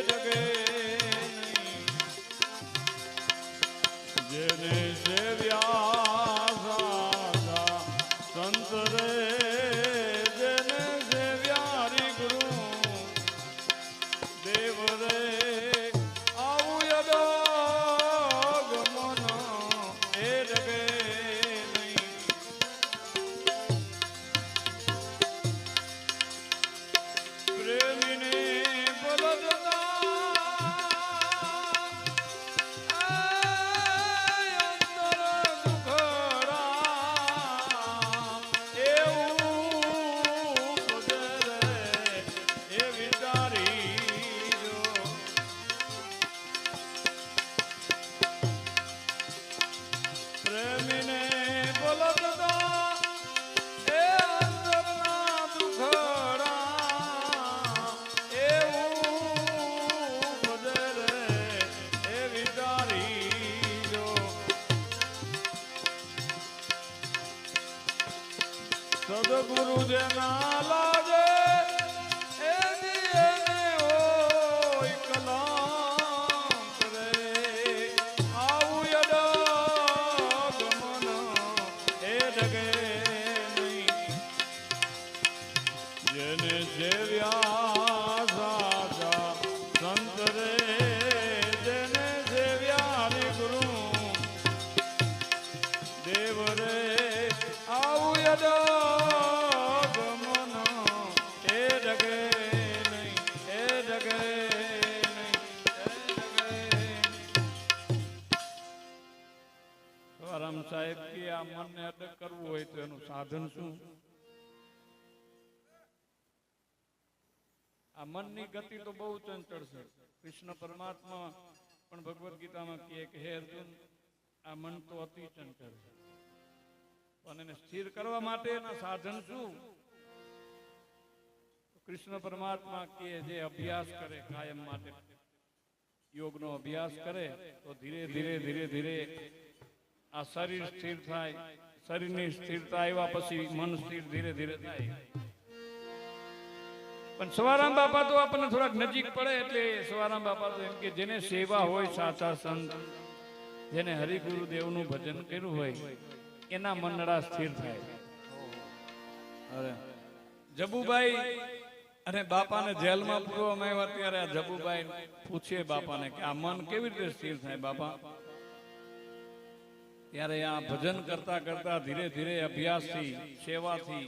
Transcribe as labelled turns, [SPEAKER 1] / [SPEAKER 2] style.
[SPEAKER 1] જગે સદગુરુ જેના લાગે એની એને હોય કલાંક રે. આવું યડાગમન એ ડગે નહીં. જેને જેવ્યા સાચા સંત રે જેને એનું સાધન શું આ મનની ગતિ તો બહુ ચંચળ છે કૃષ્ણ પરમાત્મા પણ ભગવદ્ ગીતામાં કહે કે હે અર્જુન આ મન તો અતિ ચંચળ છે. પણ સ્થિર કરવા માટે એના સાધન શું? કૃષ્ણ પરમાત્મા કે જે અભ્યાસ કરે કાયમ માટે, યોગનો અભ્યાસ કરે, તો ધીરે ધીરે ધીરે ધીરે આ શરીર સ્થિર થાય, શરીરની સ્થિરતા આવ્યા પછી મન સ્થિર ધીરે ધીરે થાય. પણ સવારામ બાપા તો આપણને થોડાક નજીક પડે એટલે સવારામ બાપા તો એમ કે જેને સેવા હોય સાચા સંત, જેને હરિગુરુ દેવનું ભજન કર્યું હોય એના મનડા સ્થિર થાય. જબુભાઈ અને બાપાને જેલમાં પૂરવામાં આવ્યા ત્યારે આ જબુભાઈ પૂછે બાપાને કે આ મન કેવી રીતે સ્થિર થાય બાપા? ત્યારે આ ભજન કરતા કરતા ધીરે ધીરે અભ્યાસથી, સેવાથી